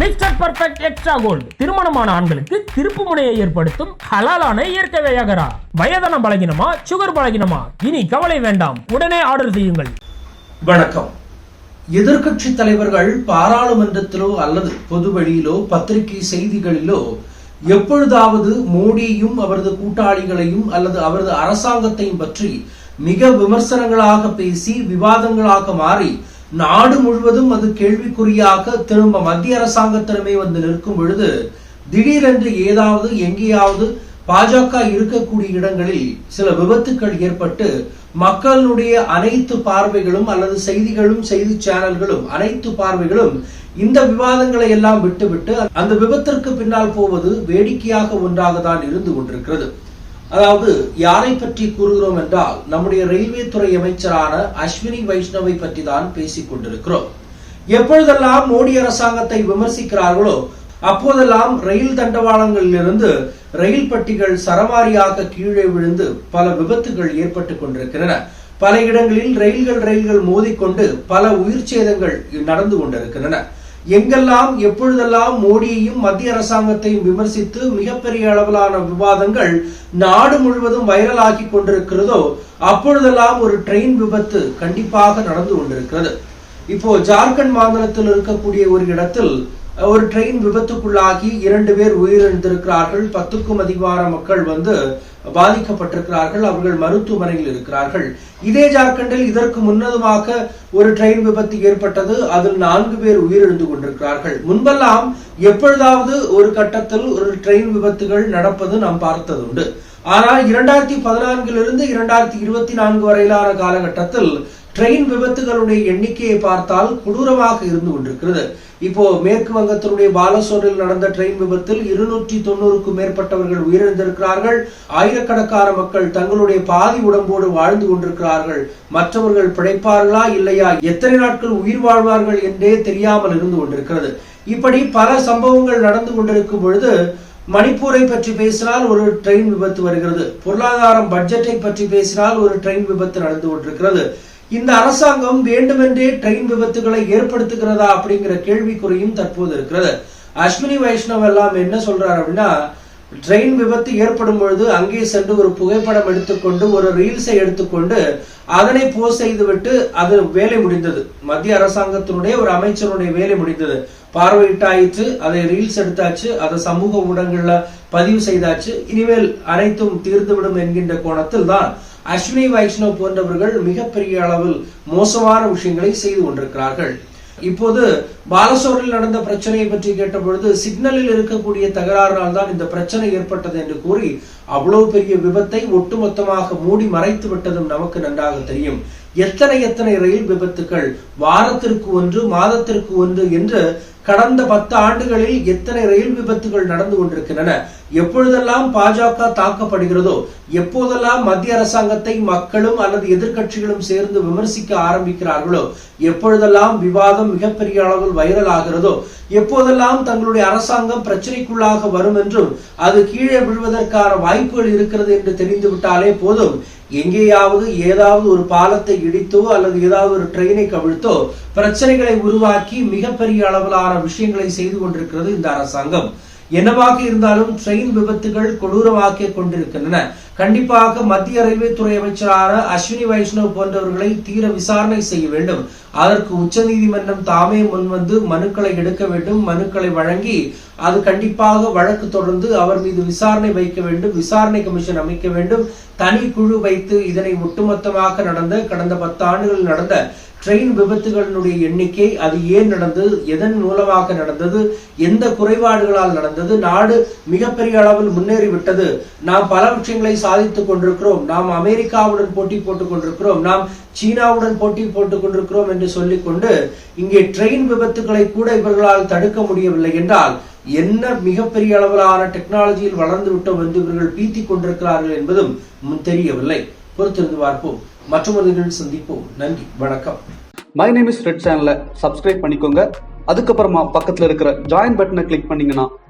Mister perfect extra gold திருமணமான ஆண்களுக்கு திருப்பு முனையை ஏற்படுத்தும் ஹலாலான இயற்கை வையகரா. வயதனம் பலகினமா சுகர் பலகினமா? இனி கவலை வேண்டாம். உடனே ஆர்டர் செய்யுங்கள். வணக்கம். எதிர்கட்சி தலைவர்கள் பாராளுமன்றத்திலோ அல்லது பொது வழியிலோ பத்திரிகை செய்திகளிலோ எப்பொழுதாவது மோடியையும் அவரது கூட்டாளிகளையும் அல்லது அவரது அரசாங்கத்தையும் பற்றி மிக விமர்சனங்களாக பேசி விவாதங்களாக மாறி நாடு முழுவதும் அது கேள்விக்குறியாக திரும்ப மத்திய அரசாங்கத்திடமே வந்து நிற்கும் பொழுது திடீரென்று ஏதாவது எங்கேயாவது பாஜக இருக்கக்கூடிய இடங்களில் சில விபத்துக்கள் ஏற்பட்டு மக்களுடைய அனைத்து பார்வைகளும் அல்லது செய்திகளும் செய்தி சேனல்களும் அனைத்து பார்வைகளும் இந்த விவாதங்களை எல்லாம் விட்டுவிட்டு அந்த விபத்திற்கு பின்னால் போவது வேடிக்கையாக ஒன்றாக தான் இருந்து கொண்டிருக்கிறது. அதாவது யாரை பற்றி கூறுகிறோம் என்றால் நம்முடைய ரயில்வே துறை அமைச்சரான அஸ்வினி வைஷ்ணவை பற்றி தான் பேசிக் கொண்டிருக்கிறோம். எப்பொழுதெல்லாம் மோடி அரசாங்கத்தை விமர்சிக்கிறார்களோ அப்போதெல்லாம் ரயில் தண்டவாளங்களிலிருந்து ரயில் பட்டிகள் சரமாரியாக கீழே விழுந்து பல விபத்துகள் ஏற்பட்டுக் கொண்டிருக்கின்றன. பல இடங்களில் ரயில்கள் ரயில்கள் மோதிக்கொண்டு பல உயிர் சேதங்கள் நடந்து கொண்டிருக்கின்றன. எங்கெல்லாம் எப்பொழுதெல்லாம் மோடியையும் மத்திய அரசாங்கத்தையும் விமர்சித்து மிகப்பெரிய அளவிலான விவாதங்கள் நாடு முழுவதும் வைரலாகி கொண்டிருக்கிறதோ அப்பொழுதெல்லாம் ஒரு ட்ரெயின் விபத்து கண்டிப்பாக நடந்து கொண்டிருக்கிறது. இப்போ ஜார்க்கண்ட் மாநிலத்தில் இருக்கக்கூடிய ஒரு இடத்தில் ஒரு ட்ரெயின் விபத்துக்குள்ளாகி இரண்டு பேர் உயிரிழந்திருக்கிறார்கள். பத்துக்கும் அதிகமான மக்கள் வந்து பாதிக்கப்பட்டிருக்கிறார்கள். அவர்கள் மருத்துவமனையில் இருக்கிறார்கள். இதே ஜார்க்கண்டில் இதற்கு முன்னதுமாக ஒரு ட்ரெயின் விபத்து ஏற்பட்டது. அதில் நான்கு பேர் உயிரிழந்து கொண்டிருக்கிறார்கள். முன்பெல்லாம் எப்பொழுதாவது ஒரு கட்டத்தில் ஒரு ட்ரெயின் விபத்துகள் நடப்பது நாம் பார்த்ததுண்டு. ஆனால் இரண்டாயிரத்தி பதினான்கிலிருந்து இரண்டாயிரத்தி இருபத்தி நான்கு வரையிலான காலகட்டத்தில் ட்ரெயின் விபத்துகளுடைய எண்ணிக்கையை பார்த்தால் கொடூரமாக இருந்து கொண்டிருக்கிறது. இப்போ மேற்கு வங்கத்தினுடைய பாலசோரில் நடந்த ட்ரெயின் விபத்தில் இருநூற்றி தொண்ணூறுக்கும் மேற்பட்டவர்கள் உயிரிழந்திருக்கிறார்கள். ஆயிரக்கணக்கான மக்கள் தங்களுடைய பாதி உடம்போடு வாழ்ந்து கொண்டிருக்கிறார்கள். மற்றவர்கள் பிழைப்பார்களா இல்லையா? எத்தனை நாட்கள் உயிர் வாழ்வார்கள் என்றே தெரியாமல் இருந்து கொண்டிருக்கிறது. இப்படி பல சம்பவங்கள் நடந்து கொண்டிருக்கும் பொழுது மணிப்பூரை பற்றி பேசினால் ஒரு ட்ரெயின் விபத்து வருகிறது. பொருளாதாரம் பட்ஜெட்டை பற்றி பேசினால் ஒரு ட்ரெயின் விபத்து நடந்து கொண்டிருக்கிறது. இந்த அரசாங்கம் வேண்டுமென்றே ட்ரெயின் விபத்துகளை ஏற்படுத்துகிறதா அப்படிங்கிற கேள்விக்குறியும் தற்போது இருக்கிறது. அஸ்வினி வைஷ்ணவ் எல்லாம் என்ன சொல்றாரு அப்படின்னா ட்ரெயின் விபத்து ஏற்படும் பொழுது அங்கே சென்று ஒரு புகைப்படம் எடுத்துக்கொண்டு ஒரு ரீல்ஸை எடுத்துக்கொண்டு அதனை போஸ்ட் செய்துவிட்டு அது வேலை முடிந்தது. மத்திய அரசாங்கத்தினுடைய ஒரு அமைச்சருடைய வேலை முடிந்தது. பார்வையிட்டாயிற்று அதை ரீல்ஸ் எடுத்தாச்சு அதை சமூக ஊடகங்கள்ல பதிவு செய்தாச்சு. இனிமேல் அனைத்தும் தீர்ந்துவிடும் என்கின்ற கோணத்தில் தான் அஸ்வினி வைஷ்ணவ் போன்றவர்கள் மிகப்பெரிய அளவில் மோசமான விஷயங்களை செய்து கொண்டிருக்கிறார்கள். இப்போது பாலசோரில் நடந்த பிரச்சனையை பற்றி கேட்டபொழுது சிக்னலில் இருக்கக்கூடிய தகராறுனால் தான் இந்த பிரச்சனை ஏற்பட்டது என்று கூறி அவ்வளவு பெரிய விபத்தை ஒட்டுமொத்தமாக மூடி மறைத்து விட்டதும் நமக்கு நன்றாக தெரியும். எத்தனை எத்தனை ரயில் விபத்துக்கள் வாரத்திற்கு ஒன்று மாதத்திற்கு ஒன்று என்று கடந்த பத்து ஆண்டுகளில் எத்தனை ரயில் விபத்துகள் நடந்து கொண்டிருக்கின்றன? எப்பொழுதெல்லாம் பாஜக தாக்கப்படுகிறதோ எப்போதெல்லாம் மத்திய அரசாங்கத்தை மக்களும் அல்லது எதிர்கட்சிகளும் சேர்ந்து விமர்சிக்க ஆரம்பிக்கிறார்களோ எப்பொழுதெல்லாம் விவாதம் மிகப்பெரிய அளவில் வைரல் ஆகிறதோ எப்போதெல்லாம் தங்களுடைய அரசாங்கம் பிரச்சனைக்குள்ளாக வரும் என்றும் அது கீழே விழுவதற்கான வாய்ப்புகள் இருக்கிறது என்று தெரிந்துவிட்டாலே போதும். எங்கேயாவது ஏதாவது ஒரு பாலத்தை இடித்தோ அல்லது ஏதாவது ஒரு ட்ரெயினை கவிழ்த்தோ பிரச்சனைகளை உருவாக்கி மிகப்பெரிய அளவிலான விஷயங்களை செய்து கொண்டிருக்கிறது இந்த அரசாங்கம். என்னவாக இருந்தாலும் ட்ரெயின் விபத்துகள் கொடூரமாக்கிக் கொண்டிருக்கின்றன. கண்டிப்பாக மத்திய ரயில்வே துறை அமைச்சரான அஸ்வினி வைஷ்ணவ் போன்றவர்களை தீர விசாரணை செய்ய வேண்டும். அதற்கு உச்சநீதிமன்றம் தாமே முன்வந்து மனுக்களை எடுக்க வேண்டும் மனுக்களை வழங்கி அது கண்டிப்பாக வழக்கு தொடர்ந்து அவர் மீது விசாரணை வைக்க வேண்டும் விசாரணை கமிஷன் அமைக்க வேண்டும். தனி குழு வைத்து இதனை ஒட்டுமொத்தமாக நடந்த கடந்த பத்து ஆண்டுகளில் நடந்த ட்ரெயின் விபத்துகளினுடைய எண்ணிக்கை அது ஏன் நடந்தது எதன் மூலமாக நடந்தது எந்த குறைபாடுகளால் நடந்தது நாடு மிகப்பெரிய அளவில் முன்னேறி விட்டது நாம் பல விஷயங்களை சாதித்துக் கொண்டிருக்கிறோம். நாம் அமெரிக்காவுடன் போட்டி போட்டுக் கொண்டிருக்கிறோம். நாம் சீனாவுடன் போட்டி போட்டுக் கொண்டிருக்கிறோம் என்று சொல்லிக்கொண்டு இங்கே ட்ரெயின் விபத்துகளை கூட இவர்களால் தடுக்க முடியவில்லை என்றால் என்ன மிகப்பெரிய அளவிலான டெக்னாலஜியில் வளர்ந்து விட்டோம் என்று இவர்கள் பீத்திக் கொண்டிருக்கிறார்கள் என்பதும் தெரியவில்லை. பொறுத்திருந்து பார்ப்போம். மற்றொரு சந்திப்போம். நன்றி. வணக்கம். மை நேம் இஸ் ரெட் சேனலை சப்ஸ்கிரைப் பண்ணிக்கோங்க. அதுக்கப்புறமா பக்கத்தில் இருக்கிற ஜாயின் பட்டனை கிளிக் பண்ணீங்கன்னா